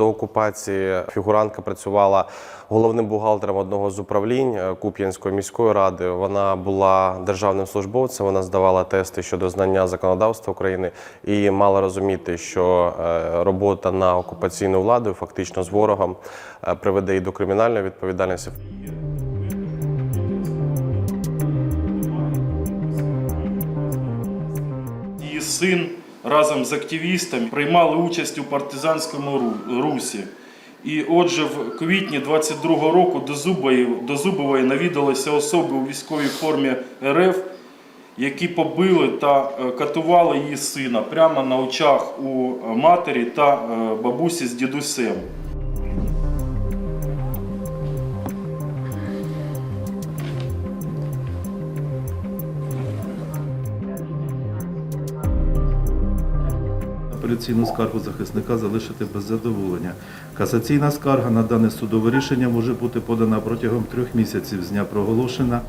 До окупації фігурантка працювала головним бухгалтером одного з управлінь е, Куп'янської міської ради. Вона була державним службовцем. Вона здавала тести щодо знання законодавства України і мала розуміти, що е, робота на окупаційну владу, фактично з ворогом, е, приведе і до кримінальної відповідальності. Син разом з активістами приймали участь у партизанському русі. І отже, в квітні 22-го року до Зубової, навідалися особи у військовій формі РФ, які побили та е, катували її сина прямо на очах у е, матері та е, бабусі з дідусем. Апеляційну скаргу захисника залишити без задоволення. Касаційна скарга на дане судове рішення може бути подана протягом трьох місяців з дня проголошення.